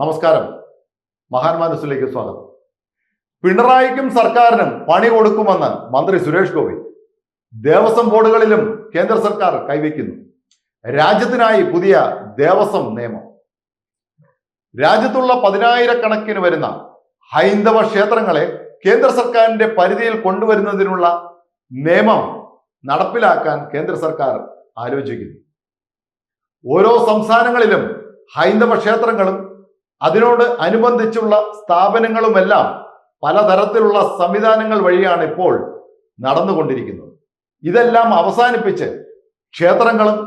നമസ്കാരം. മഹാന്മാ ന്യൂസിലേക്ക് സ്വാഗതം. പിണറായിക്കും സർക്കാരിനും പണി കൊടുക്കുമെന്ന് മന്ത്രി സുരേഷ് ഗോപി ദേവസ്വം ബോർഡുകളിലും കേന്ദ്ര സർക്കാർ കൈവയ്ക്കുന്നു. രാജ്യത്തിനായി പുതിയ ദേവസ്വം നിയമം. രാജ്യത്തുള്ള പതിനായിരക്കണക്കിന് വരുന്ന ഹൈന്ദവ ക്ഷേത്രങ്ങളെ കേന്ദ്ര സർക്കാരിന്റെ പരിധിയിൽ കൊണ്ടുവരുന്നതിനുള്ള നിയമം നടപ്പിലാക്കാൻ കേന്ദ്ര സർക്കാർ ആലോചിക്കുന്നു. ഓരോ സംസ്ഥാനങ്ങളിലും ഹൈന്ദവ ക്ഷേത്രങ്ങളും അതിനോട് അനുബന്ധിച്ചുള്ള സ്ഥാപനങ്ങളുമെല്ലാം പലതരത്തിലുള്ള സംവിധാനങ്ങൾ വഴിയാണ് ഇപ്പോൾ നടന്നുകൊണ്ടിരിക്കുന്നത്. ഇതെല്ലാം അവസാനിപ്പിച്ച് ക്ഷേത്രങ്ങളും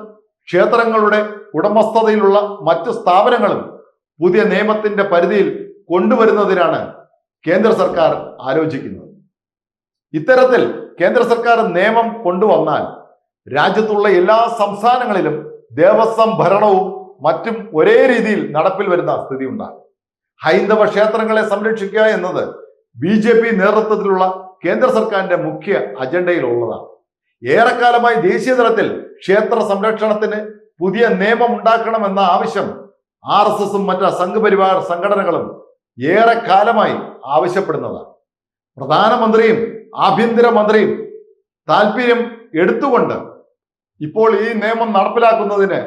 ക്ഷേത്രങ്ങളുടെ ഉടമസ്ഥതയിലുള്ള മറ്റു സ്ഥാപനങ്ങളും പുതിയ നിയമത്തിന്റെ പരിധിയിൽ കൊണ്ടുവരുന്നതിനാണ് കേന്ദ്ര സർക്കാർ ആലോചിക്കുന്നത്. ഇത്തരത്തിൽ കേന്ദ്ര സർക്കാർ നിയമം കൊണ്ടുവന്നാൽ രാജ്യത്തുള്ള എല്ലാ സംസ്ഥാനങ്ങളിലും ദേവസ്വം ഭരണവും മറ്റും ഒരേ രീതിയിൽ നടപ്പിൽ വരുന്ന സ്ഥിതി ഉണ്ടാകും. ഹൈന്ദവ ക്ഷേത്രങ്ങളെ സംരക്ഷിക്കുക എന്നത് ബി ജെ പി നേതൃത്വത്തിലുള്ള കേന്ദ്ര സർക്കാരിന്റെ മുഖ്യ അജണ്ടയിലുള്ളതാണ്. ഏറെക്കാലമായി ദേശീയ തലത്തിൽ ക്ഷേത്ര സംരക്ഷണത്തിന് പുതിയ നിയമം ഉണ്ടാക്കണമെന്ന ആവശ്യം ആർ എസ് എസും മറ്റ് സംഘപരിവാർ സംഘടനകളും ഏറെക്കാലമായി ആവശ്യപ്പെടുന്നതാണ്. പ്രധാനമന്ത്രിയും ആഭ്യന്തരമന്ത്രിയും താല്പര്യം എടുത്തുകൊണ്ട് ഇപ്പോൾ ഈ നിയമം നടപ്പിലാക്കുന്നതിന്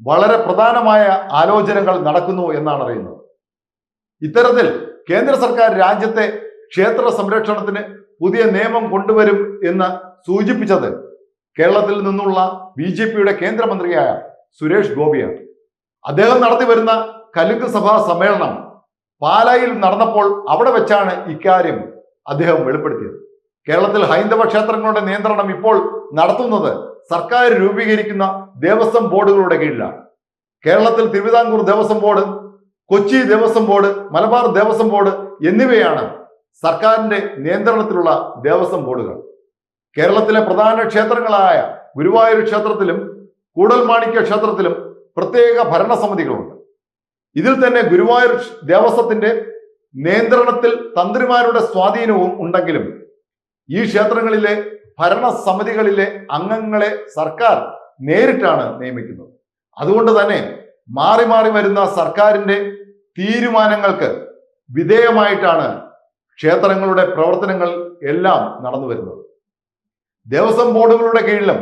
വളരെ പ്രധാനമായ ആലോചനകൾ നടക്കുന്നു എന്നാണ് അറിയുന്നത്. ഇത്തരത്തിൽ കേന്ദ്ര സർക്കാർ രാജ്യത്തെ ക്ഷേത്ര സംരക്ഷണത്തിന് പുതിയ നിയമം കൊണ്ടുവരും എന്ന് സൂചിപ്പിച്ചത് കേരളത്തിൽ നിന്നുള്ള ബി ജെ പിയുടെ കേന്ദ്രമന്ത്രിയായ സുരേഷ് ഗോപിയാണ്. അദ്ദേഹം നടത്തി വരുന്ന കലുങ്ക് സഭാ സമ്മേളനം പാലായിൽ നടന്നപ്പോൾ അവിടെ വെച്ചാണ് ഇക്കാര്യം അദ്ദേഹം വെളിപ്പെടുത്തിയത്. കേരളത്തിൽ ഹൈന്ദവ ക്ഷേത്രങ്ങളുടെ നിയന്ത്രണം ഇപ്പോൾ നടത്തുന്നത് സർക്കാർ രൂപീകരിക്കുന്ന ദേവസ്വം ബോർഡുകളുടെ കീഴിലാണ് കേരളത്തിൽ Thiruvithamkoor Devaswom board Kochi Devaswom board Malabar Devaswom board എന്നിവയാണ് സർക്കാരിന്റെ നിയന്ത്രണത്തിലുള്ള ദേവസ്വം ബോർഡുകൾ. കേരളത്തിലെ പ്രധാന ക്ഷേത്രങ്ങളായ ഗുരുവായൂർ ക്ഷേത്രത്തിലും കൂടൽമാണിക്യ ക്ഷേത്രത്തിലും പ്രത്യേക ഭരണസമിതികളുണ്ട്. ഇതിൽ തന്നെ ഗുരുവായൂർ ദേവസ്വത്തിന്റെ നിയന്ത്രണത്തിൽ തന്ത്രിമാരുടെ സ്വാധീനവും ഉണ്ടെങ്കിലും ഈ ക്ഷേത്രങ്ങളിലെ ഭരണസമിതികളിലെ അംഗങ്ങളെ സർക്കാർ നേരിട്ടാണ് നിയമിക്കുന്നത്. അതുകൊണ്ട് തന്നെ മാറി മാറി വരുന്ന സർക്കാരിന്റെ തീരുമാനങ്ങൾക്ക് വിധേയമായിട്ടാണ് ക്ഷേത്രങ്ങളുടെ പ്രവർത്തനങ്ങൾ എല്ലാം നടന്നു വരുന്നത്. ദേവസ്വം ബോർഡുകളുടെ കീഴിലും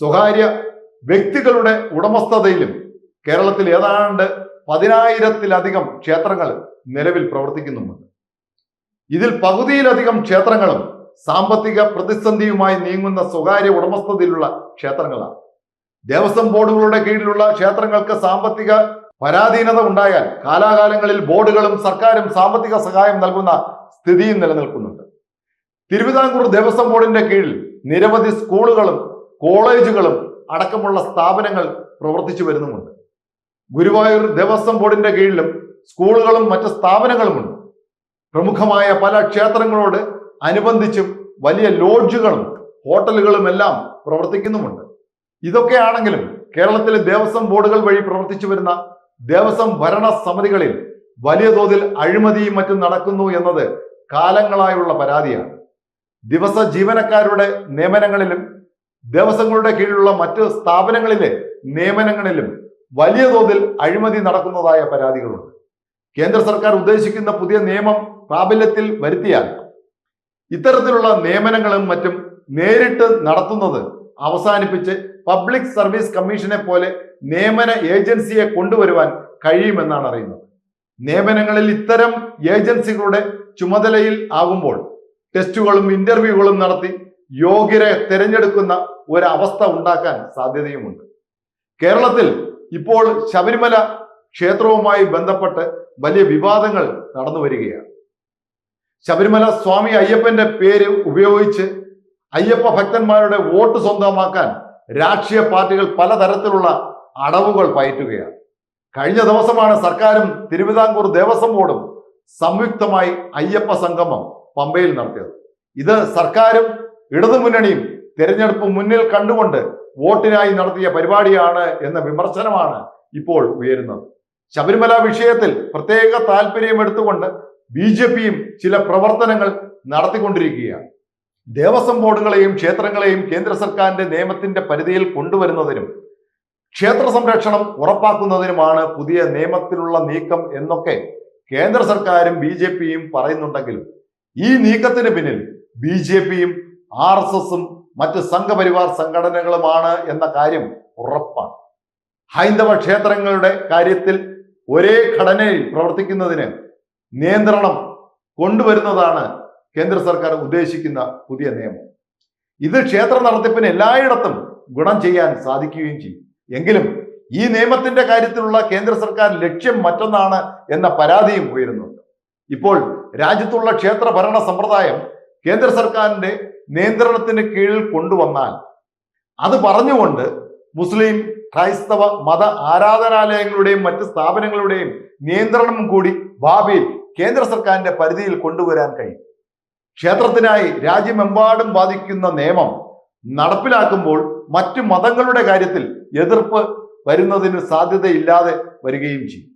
സ്വകാര്യ വ്യക്തികളുടെ ഉടമസ്ഥതയിലും കേരളത്തിൽ ഏതാണ്ട് പതിനായിരത്തിലധികം ക്ഷേത്രങ്ങൾ നിലവിൽ പ്രവർത്തിക്കുന്നുണ്ട് ഇതിൽ പകുതിയിലധികം ക്ഷേത്രങ്ങളും സാമ്പത്തിക പ്രതിസന്ധിയുമായി നീങ്ങുന്ന സ്വകാര്യ ഉടമസ്ഥതയിലുള്ള ക്ഷേത്രങ്ങളാണ്. ദേവസ്വം ബോർഡുകളുടെ കീഴിലുള്ള ക്ഷേത്രങ്ങൾക്ക് സാമ്പത്തിക പരാധീനത ഉണ്ടായാൽ കാലാകാലങ്ങളിൽ ബോർഡുകളും സർക്കാരും സാമ്പത്തിക സഹായം നൽകുന്ന സ്ഥിതിയും നിലനിൽക്കുന്നുണ്ട്. തിരുവിതാംകൂർ ദേവസ്വം ബോർഡിന്റെ കീഴിൽ നിരവധി സ്കൂളുകളും കോളേജുകളും അടക്കമുള്ള സ്ഥാപനങ്ങൾ പ്രവർത്തിച്ചു വരുന്നുമുണ്ട്. ഗുരുവായൂർ ദേവസ്വം ബോർഡിന്റെ കീഴിലും സ്കൂളുകളും മറ്റ് സ്ഥാപനങ്ങളുമുണ്ട്. പ്രമുഖമായ പല ക്ഷേത്രങ്ങളോട് അനുബന്ധിച്ചും വലിയ ലോഡ്ജുകളും ഹോട്ടലുകളും എല്ലാം പ്രവർത്തിക്കുന്നുമുണ്ട്. ഇതൊക്കെയാണെങ്കിലും കേരളത്തിലെ ദേവസ്വം ബോർഡുകൾ വഴി പ്രവർത്തിച്ചു വരുന്ന ദേവസ്വം ഭരണ സമിതികളിൽ വലിയ തോതിൽ അഴിമതിയും മറ്റും നടക്കുന്നു എന്നത് കാലങ്ങളായുള്ള പരാതിയാണ്. ദിവസ ജീവനക്കാരുടെ നിയമനങ്ങളിലും ദേവസ്വങ്ങളുടെ കീഴിലുള്ള മറ്റ് സ്ഥാപനങ്ങളിലെ നിയമനങ്ങളിലും വലിയ തോതിൽ അഴിമതി നടക്കുന്നതായ പരാതികളുണ്ട്. കേന്ദ്ര സർക്കാർ ഉദ്ദേശിക്കുന്ന പുതിയ നിയമം പ്രാബല്യത്തിൽ വരുത്തിയാൽ ഇത്തരത്തിലുള്ള നിയമനങ്ങളും മറ്റും നേരിട്ട് നടത്തുന്നത് അവസാനിപ്പിച്ച് പബ്ലിക് സർവീസ് കമ്മീഷനെ പോലെ നിയമന ഏജൻസിയെ കൊണ്ടുവരുവാൻ കഴിയുമെന്നാണ് അറിയുന്നത്. നിയമനങ്ങളിൽ ഇത്തരം ഏജൻസികളുടെ ചുമതലയിൽ ആകുമ്പോൾ ടെസ്റ്റുകളും ഇന്റർവ്യൂകളും നടത്തി യോഗ്യരെ തിരഞ്ഞെടുക്കുന്ന ഒരവസ്ഥ ഉണ്ടാക്കാൻ സാധ്യതയുമുണ്ട്. കേരളത്തിൽ ഇപ്പോൾ ശബരിമല ക്ഷേത്രവുമായി ബന്ധപ്പെട്ട് വലിയ വിവാദങ്ങൾ നടന്നു വരികയാണ് ശബരിമല സ്വാമി അയ്യപ്പന്റെ പേര് ഉപയോഗിച്ച് അയ്യപ്പ ഭക്തന്മാരുടെ വോട്ട് സ്വന്തമാക്കാൻ രാഷ്ട്രീയ പാർട്ടികൾ പലതരത്തിലുള്ള അടവുകൾ പയറ്റുകയാണ്. കഴിഞ്ഞ ദിവസമാണ് സർക്കാരും തിരുവിതാംകൂർ ദേവസ്വം ബോർഡും സംയുക്തമായി അയ്യപ്പ സംഗമം പമ്പയിൽ നടത്തിയത്. ഇത് സർക്കാരും ഇടതുമുന്നണിയും തെരഞ്ഞെടുപ്പ് മുന്നിൽ കണ്ടുകൊണ്ട് വോട്ടിനായി നടത്തിയ പരിപാടിയാണ് എന്ന വിമർശനമാണ് ഇപ്പോൾ ഉയരുന്നത്. ശബരിമല വിഷയത്തിൽ പ്രത്യേക താല്പര്യം എടുത്തുകൊണ്ട് ബി ജെ പിയും ചില പ്രവർത്തനങ്ങൾ നടത്തിക്കൊണ്ടിരിക്കുകയാണ്. ദേവസ്വം ബോർഡുകളെയും ക്ഷേത്രങ്ങളെയും കേന്ദ്ര സർക്കാരിന്റെ നിയമത്തിന്റെ പരിധിയിൽ കൊണ്ടുവരുന്നതിനും ക്ഷേത്ര സംരക്ഷണം ഉറപ്പാക്കുന്നതിനുമാണ് പുതിയ നിയമത്തിലുള്ള നീക്കം എന്നൊക്കെ കേന്ദ്ര സർക്കാരും ബി ജെ പിയും പറയുന്നുണ്ടെങ്കിലും ഈ നീക്കത്തിന് പിന്നിൽ ബി ജെ പിയും ആർ എസ് എസും മറ്റ് സംഘപരിവാർ സംഘടനകളുമാണ് എന്ന കാര്യം ഉറപ്പാണ്. ഹൈന്ദവ ക്ഷേത്രങ്ങളുടെ കാര്യത്തിൽ ഒരേ ഘടനയിൽ പ്രവർത്തിക്കുന്നതിന് നിയന്ത്രണം കൊണ്ടുവരുന്നതാണ് കേന്ദ്ര സർക്കാർ ഉദ്ദേശിക്കുന്ന പുതിയ നിയമം. ഇത് ക്ഷേത്ര നടത്തിപ്പിന് എല്ലായിടത്തും ഗുണം ചെയ്യാൻ സാധിക്കുകയും ചെയ്യും. എങ്കിലും ഈ നിയമത്തിന്റെ കാര്യത്തിലുള്ള കേന്ദ്ര സർക്കാർ ലക്ഷ്യം മറ്റൊന്നാണ് എന്ന പരാതിയും ഉയരുന്നുണ്ട്. ഇപ്പോൾ രാജ്യത്തുള്ള ക്ഷേത്ര ഭരണ സമ്പ്രദായം കേന്ദ്ര സർക്കാരിന്റെ നിയന്ത്രണത്തിന് കീഴിൽ കൊണ്ടുവന്നാൽ അത് പറഞ്ഞുകൊണ്ട് മുസ്ലിം ക്രൈസ്തവ മത ആരാധനാലയങ്ങളുടെയും മറ്റ് സ്ഥാപനങ്ങളുടെയും നിയന്ത്രണം കൂടി ഭാവിയിൽ കേന്ദ്ര സർക്കാരിന്റെ പരിധിയിൽ കൊണ്ടുവരാൻ കഴിയും. ക്ഷേത്രത്തിനായി രാജ്യമെമ്പാടും ബാധിക്കുന്ന നിയമം നടപ്പിലാക്കുമ്പോൾ മറ്റു മതങ്ങളുടെ കാര്യത്തിൽ എതിർപ്പ് വരുന്നതിന് സാധ്യതയില്ലാതെ വരികയും ചെയ്യും.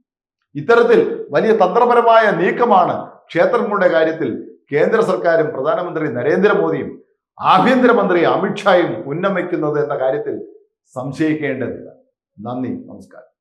ഇത്തരത്തിൽ വലിയ തന്ത്രപരമായ നീക്കമാണ് ക്ഷേത്രങ്ങളുടെ കാര്യത്തിൽ കേന്ദ്ര സർക്കാരും പ്രധാനമന്ത്രി നരേന്ദ്രമോദിയും ആഭ്യന്തരമന്ത്രി അമിത്ഷായും ഉന്നമിക്കുന്നത് എന്ന കാര്യത്തിൽ സംശയിക്കേണ്ടതില്ല. നന്ദി നമസ്കാരം.